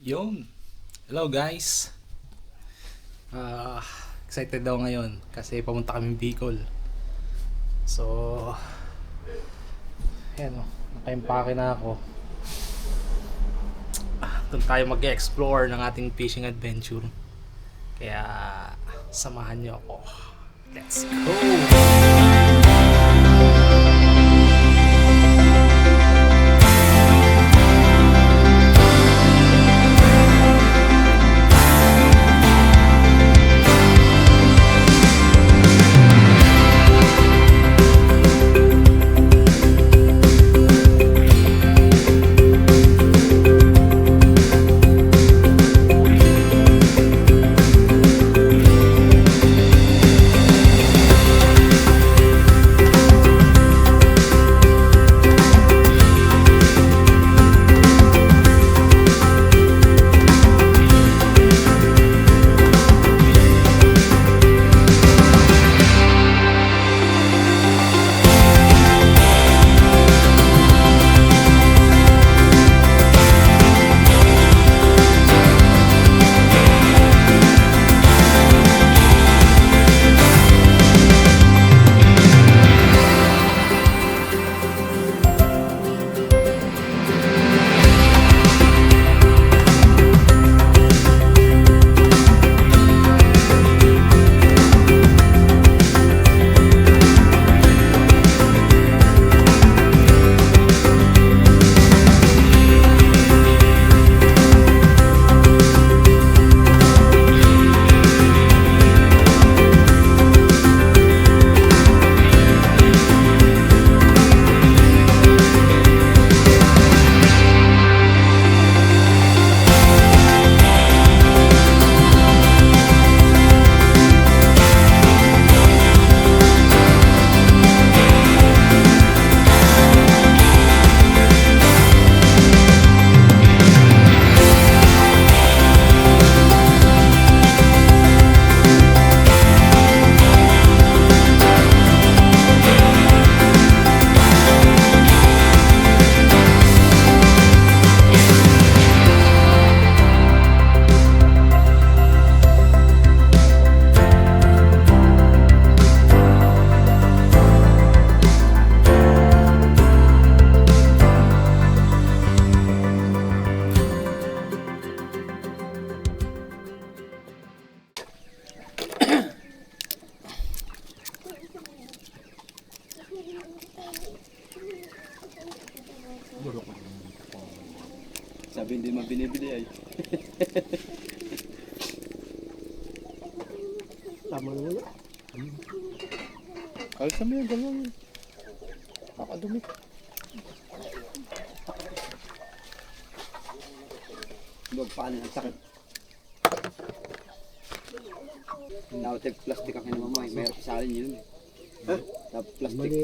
Yun. Hello guys. Ah, excited daw ngayon kasi pamunta kami Bicol. So, ayan o, nakaimpake na ako. Ah, Doon tayo mag-explore ng ating fishing adventure. Kaya, samahan niyo ako. Let's go!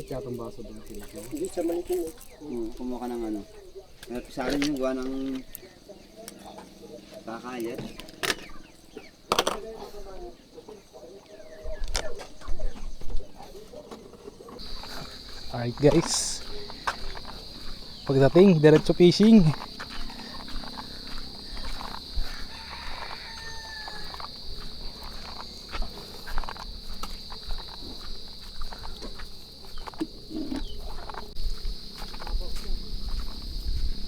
Maliit yata ang baso doon. Hindi siya maliit yun. Hmm, kumuha ka ng ano. Mayroon sa alin yung gawa ng kakayat. Alright guys. Pagdating, diretso fishing.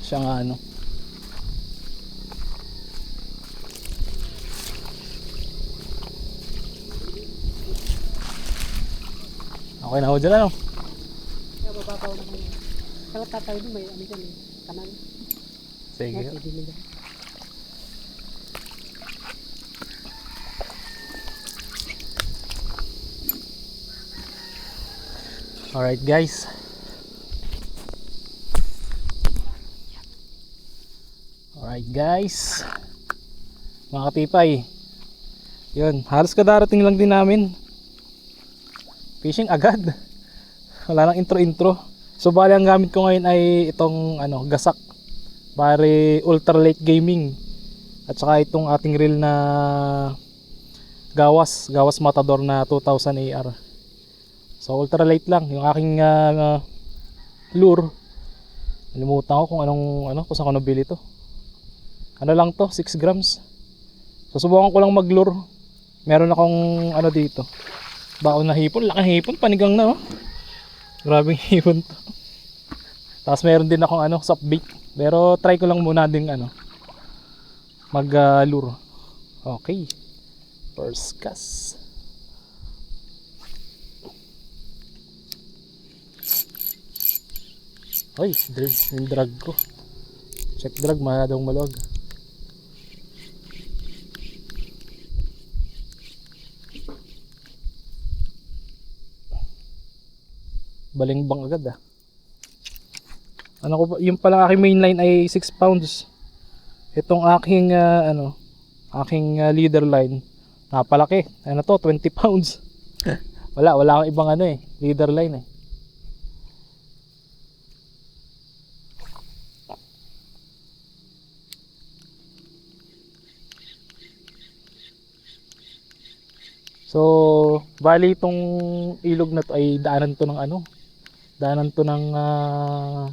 Siya nga ano. Dyan ano? Kaya bababaw na kami. Kaya tatawid mo, may ano dyan eh. Kanan. Sige. Kaya pwede dyan. Alright guys. Alright guys. Mga katipay. Yun, halos kadarating lang din namin. Fishing agad. Wala nang intro-intro. So bali ang gamit ko ngayon ay itong ano, gasak. Bari ultralight gaming. At saka itong ating reel na gawas, gawas matador na 2000 AR. So ultralight lang yung aking ah, lure. Nalimutan ko kung anong ano kung saan ko nabili to. Ano lang to, 6 grams. Susubukan ko lang maglure. Meron akong ano dito. Baon na hipon. Laki hipon, panigang na oh. Grabing hipon to. Tapos meron din akong ano, soft bait. Pero try ko lang muna din ano, mag uh, lure. Okay. First cast. Ay, drag, yung drag ko. Check drag, masyadong maluwag. Balingbang agad ah. Ano ko yung pala aking mainline ay 6 pounds. Itong aking ah, ano, aking ah, leader line napalaki. Ano to, 20 pounds. wala, wala akong ibang ano eh, leader line eh. So, bali itong ilog na to ay daanan to ng ano? Daanan to ng ah,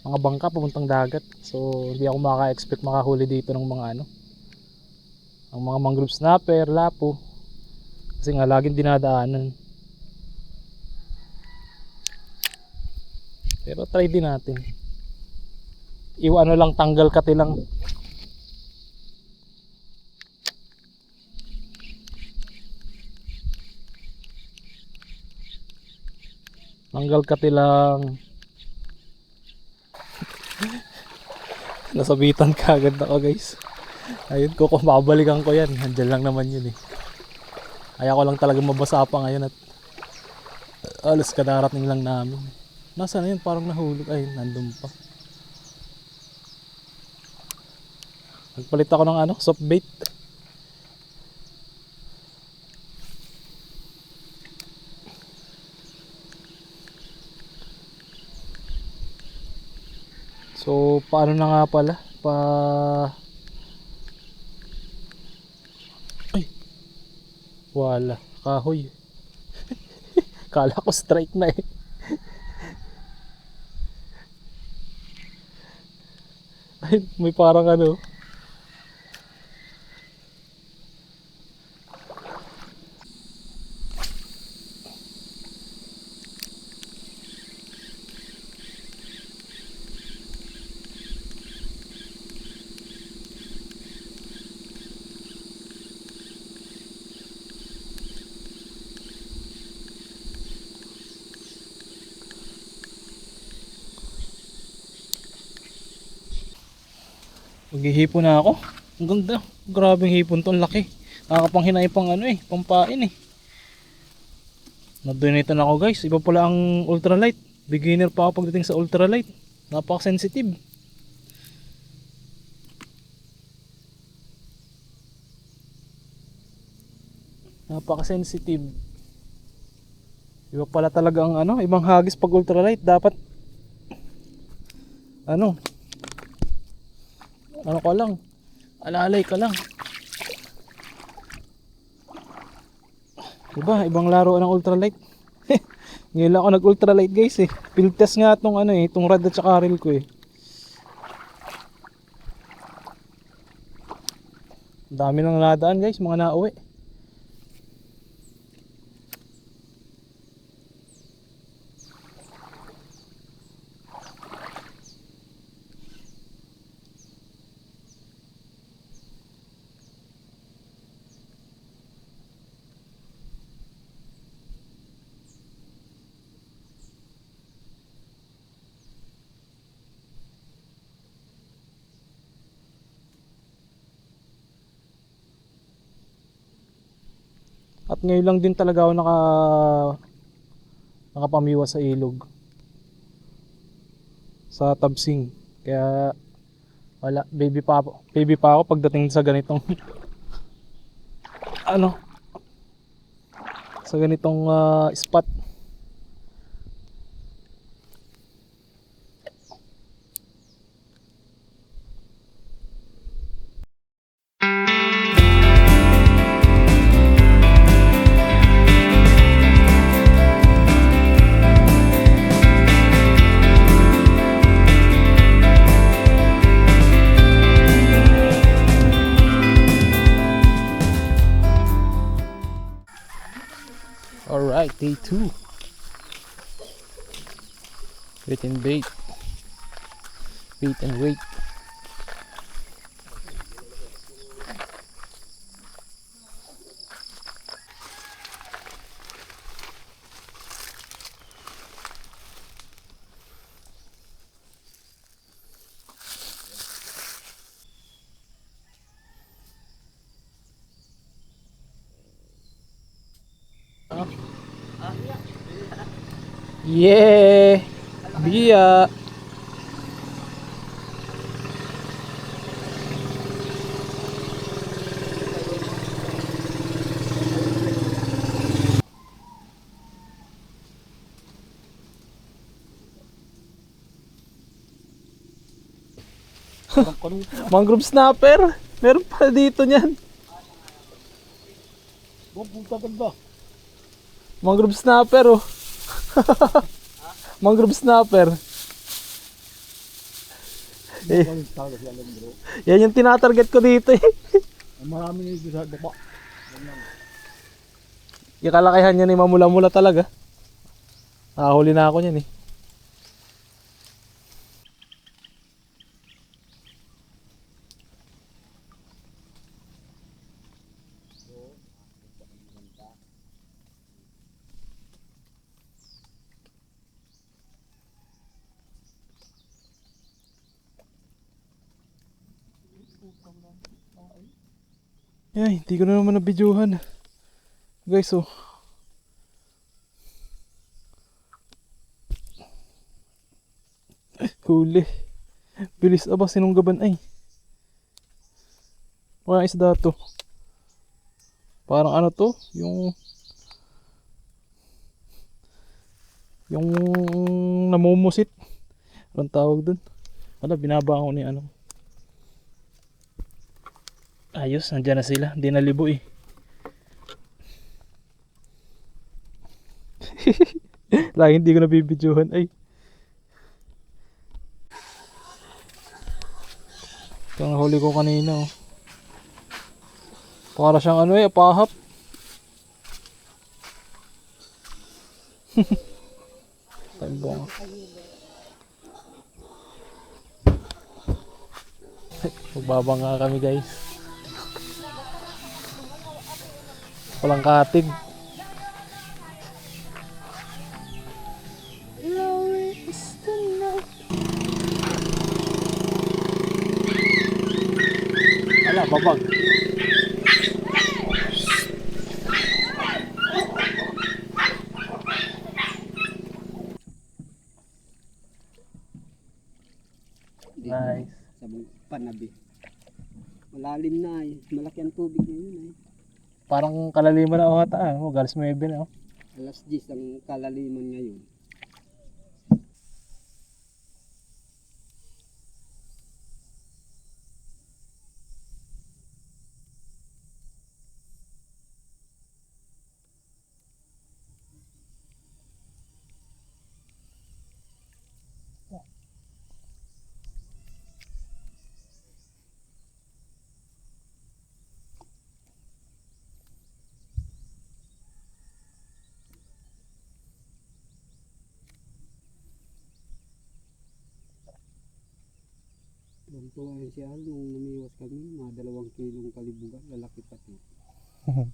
mga bangka papuntang dagat. So, hindi ako maka-expect makahuli dito ng mga ano. Ang mga mangrove snapper, lapo. Kasi nga laging dinadaanan. Pero try din natin. Iwa ano lang tanggal kati lang. Tanggal kati lang. Nasabitan ka agad ako guys. Ayun ko kung babalikan ko yan. Andyan lang naman yun eh. Kaya ko lang talaga mabasa pa ngayon at alas kadarating lang namin. Nasaan na yun? Parang nahulog. Ay, nandun pa. Nagpalit ako ng ano, soft bait. So, paano na nga pala? Pa... Ay! Wala. Kahoy. Kala ko strike na eh. Ay, may parang ano. Maghihipon na ako. Ang ganda. Grabing hipon to. Ang laki. Nakakapanghinay pang ano eh. Pampain eh. Na-donate na ako guys. Iba pala ang ultralight. Beginner pa ako pagdating sa ultralight. Napaka-sensitive. Napaka-sensitive. Iba pala talaga ang ano, ibang hagis pag ultralight. Dapat ano, ano ka lang? Alalay ka lang. Diba? Ibang laro ng ultralight. Ngayon lang ako nag ultralight guys eh. Field test nga itong ano eh itong rad at saka reel ko eh. Dami nang nadaan guys mga nauwi At ngayon lang din talaga ako naka nakapamiwa sa ilog. Sa Tabsing. Kaya wala, baby pa ako. Baby pa ako pagdating sa ganitong ano sa ganitong ah, spot. Alright, day 2. Wait and bait. Wait and wait. Yeah! Biya! Mangrove snapper! Meron pa dito niyan. Mangrove snapper oh. Mangrove snapper. Eh, yan yung tinatarget ko dito eh. Ang marami na dito sa baba. Yung kalakihan niya ni mamula-mula talaga. Nakahuli na ako niyan eh. Ay, hindi ko na naman nabidyohan. Guys, oh. Huli. Bilis aba sinunggaban ay. Mga isda to. Parang ano to? Yung yung namumusit. Anong tawag dun? Wala, binaba ni ano. Ayos, nandyan na sila. Hindi nalibo eh. Lagi hindi ko nabibidyohan. Ay. Ito ang huli ko kanina. Oh. Para siyang ano eh, pahap. Taimbong. Magbaba nga kami guys. Walang katig. Wala, babag. Nice. Sabong panabi. Malalim na eh. Malaki ang tubig eh. Parang kalaliman na ako ata. ah. Oh, galas 9 na. Oh. Alas 10 ang kalaliman ngayon. Ganito ngayon si Al, nung lumiwas kami, mga dalawang kilong kalibugan, lalaki pati.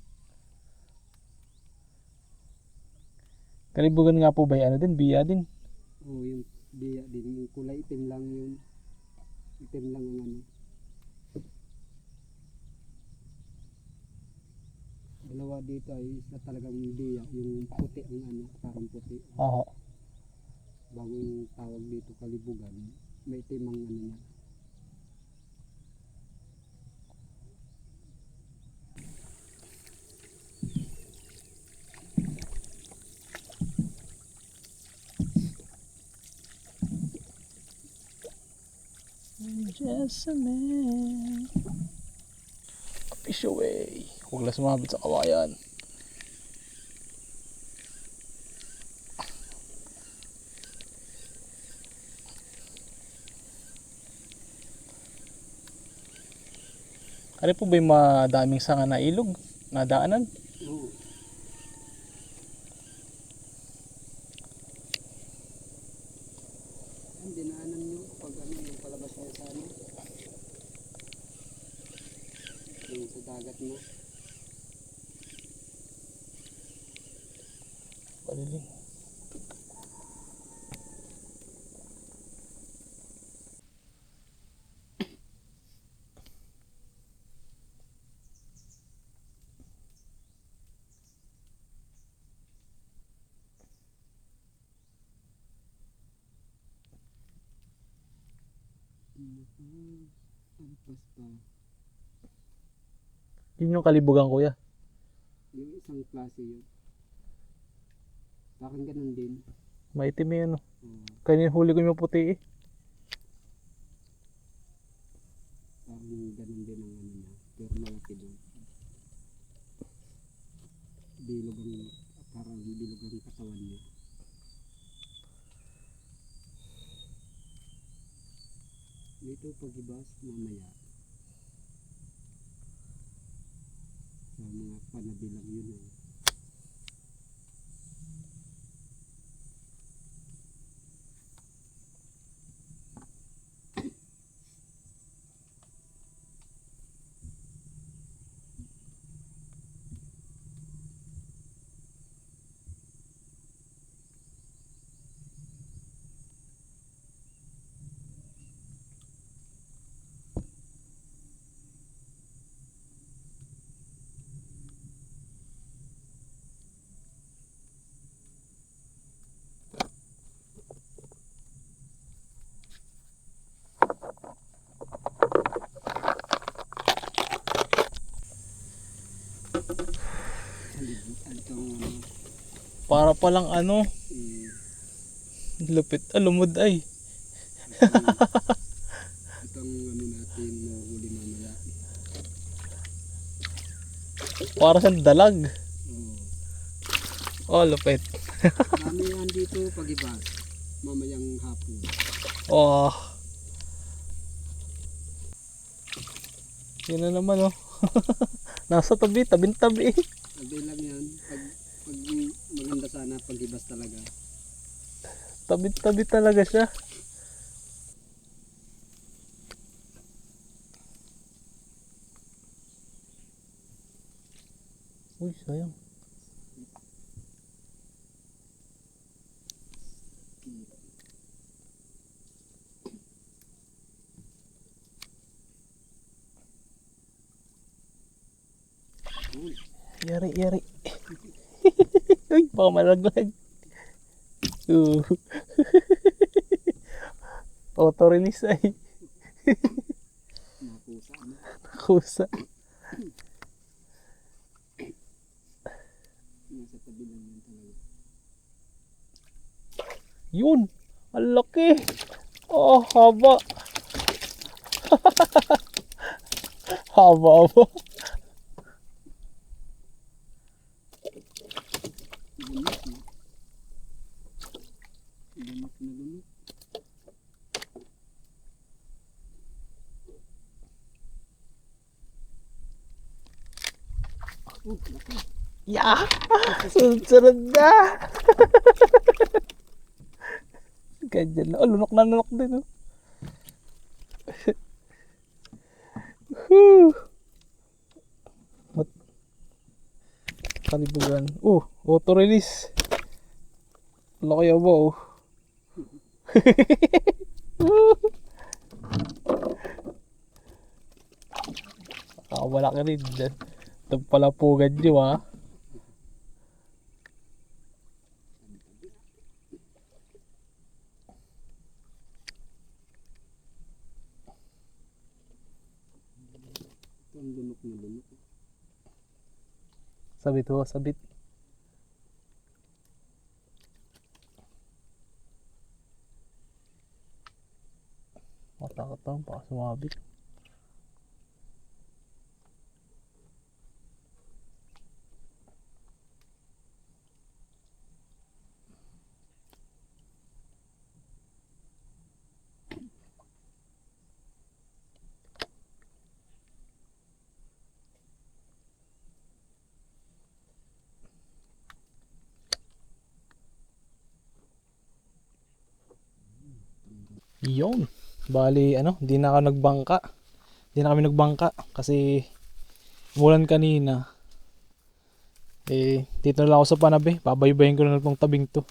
Kalibugan nga po ba ano din? Biya din. Oo, yung biya din, yung kulay itim lang yun. Itim lang ang ano. Dalawa dito ay isa talagang biya, yung puti ang ano, parang puti. Oo. Bago yung tawag dito kalibugan, may itim ang ano niya. Just a man. Huwag lang sumabit sa kawayan. Ano po ba yung madaming sanga na ilog? Na daanan? Oo. Yung sa dagat mo. Paliling. Ampas pa. Yun yung kalibugan kuya. Yung isang klase yun. Sa akin ganun din. Maitim yun. ano. Oo. Kanina huli ko yung puti eh. Parang ganun din ang ano niya. Pero malaki doon. Bilog ang, parang bilog ang katawan niya. Dito pag-ibas mamaya. Sa mga panabilang yun eh. Halib- Itong ano, Para palang ano, lupit. Ah, lumod ay. itong ano natin mahuli mamaya. Para sa dalag. Oh, lupit. Dami yan dito pag-ibas. Mamayang hapon. Oh. Yun na naman oh. Nasa tabi, tabing-tabi. Sabi lang yan. Pag, pag maganda sana pag-ibas talaga. Tabi-tabi talaga siya. Uy, sayang. Yari, yari. Uy, baka malaglag. Uh. Auto release ay. Nakusa. Ano? Kusa. Nasa tabi lang yan talaga. Yun. Ang laki. Oh, haba. haba, haba. Lumot na. Lumot na lumot. Oh, laki. Yeah! Sunod-sunod na! Ganyan na. Oh, lunok na lunok din. Oh. Whew. Mat Kalibugan. Oh, auto release. Laki ba oh. Ah, wala ka rin. Ito pala pugad nyo ah. Ito ang lunok na lunok. Sabit ho, sabit. Matakot lang, baka sumabit. Yun. Bali, ano, di na ako nagbangka. Di na kami nagbangka kasi Umulan kanina. Eh, dito na lang ako sa panabi. Pabaybayin ko na lang tong tabing to.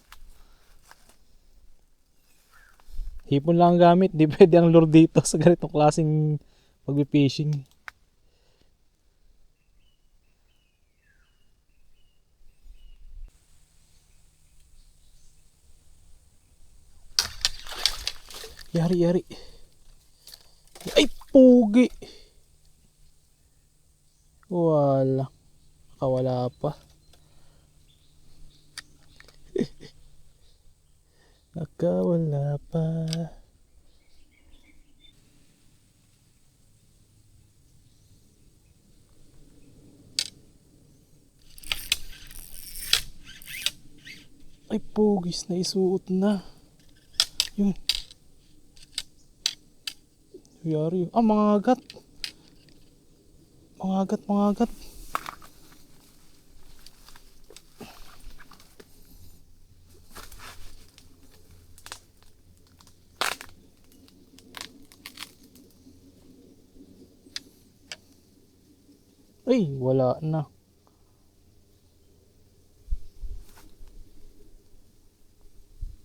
Hipon lang ang gamit. Di pwede ang lure dito sa ganitong klaseng pagbe-fishing. Yari. Ay, pugi! Wala. Nakawala pa. Nakawala pa. Ay, pugis na isuot na. Yun. Yari. Ah, mga agat. Mga agat, mga agat. Ay, wala na.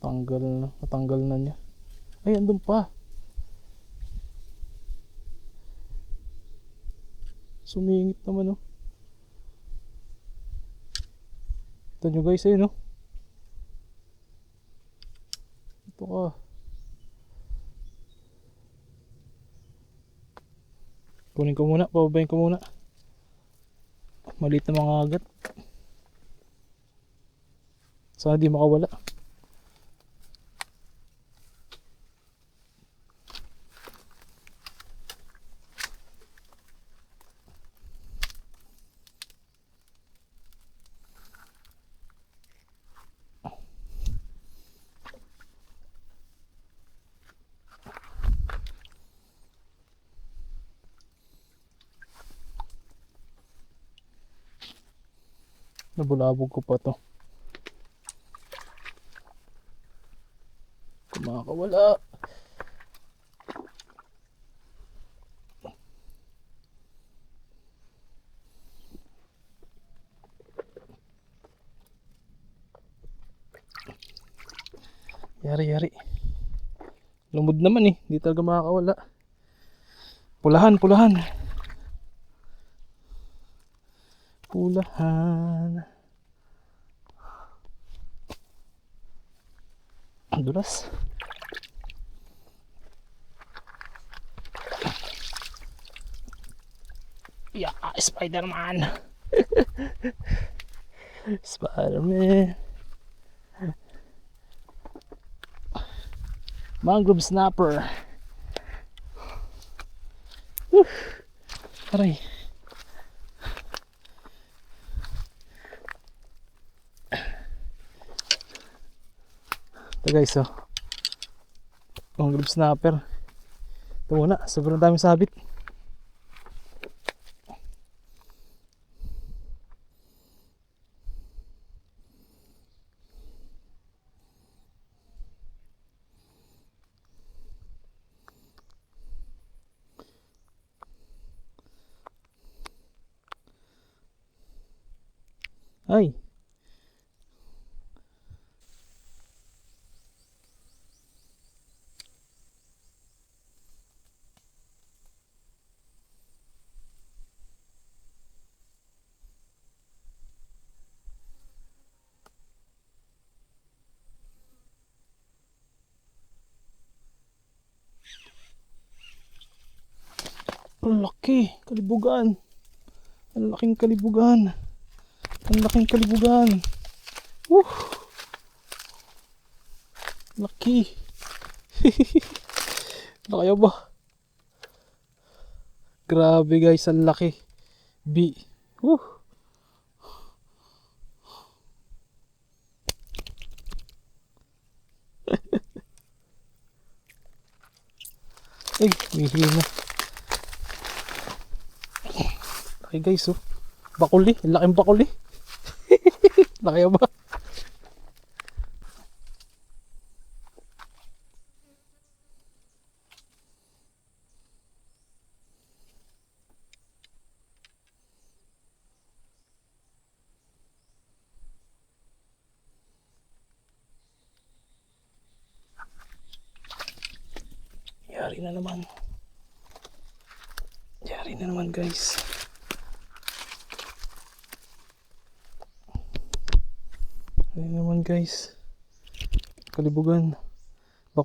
Tanggal na. Natanggal na niya. Ay, andun pa. Sumingit naman oh. Ito nyo guys ayun oh. Ito ka. Kunin ko muna, pababayin ko muna. Maliit na mga agat. Sana di makawala. Nabulabog ko pa to. Kumakawala. Yari, yari. Lumod naman eh. Di talaga makakawala. Pulahan, pulahan. Pulahan. Ang dulas. Yeah, Spider-Man. Spider-Man. Mangrove snapper. Whew. Aray. Ito guys, oh. Mangrove snapper. Ito muna, sobrang daming sabit. Ay. Ang laki, kalibugan. Ang laking kalibugan. Ang laking kalibugan. Woo! Laki. Laki ba? Grabe guys, ang laki. B. Woo! Ay, may hina. Laki guys, oh. Bakuli, laking bakuli. Laki ba? Yari na naman. Yari na naman guys. Yari na naman guys. Kalibugan.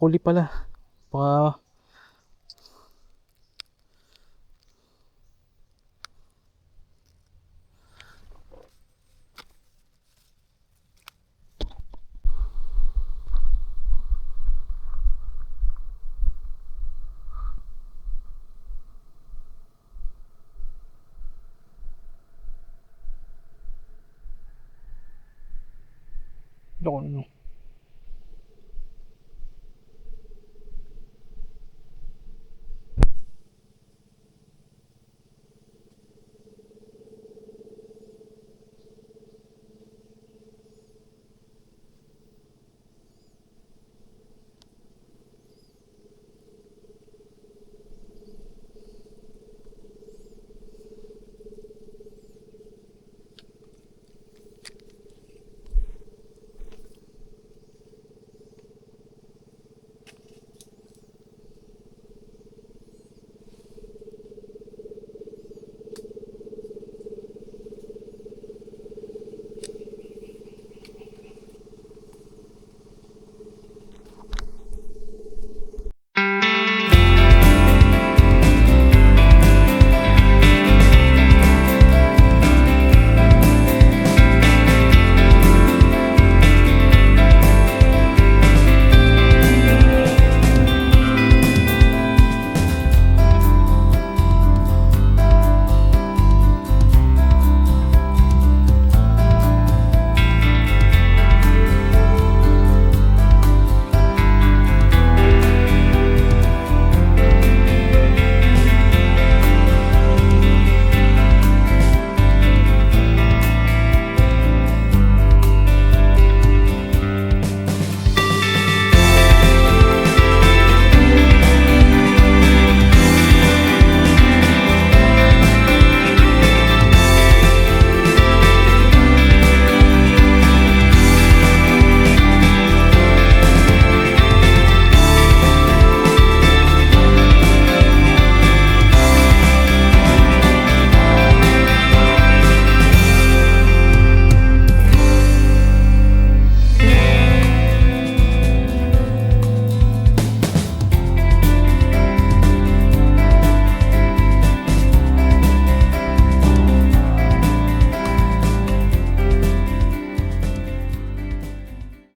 Bakuli pala. Baka Loko,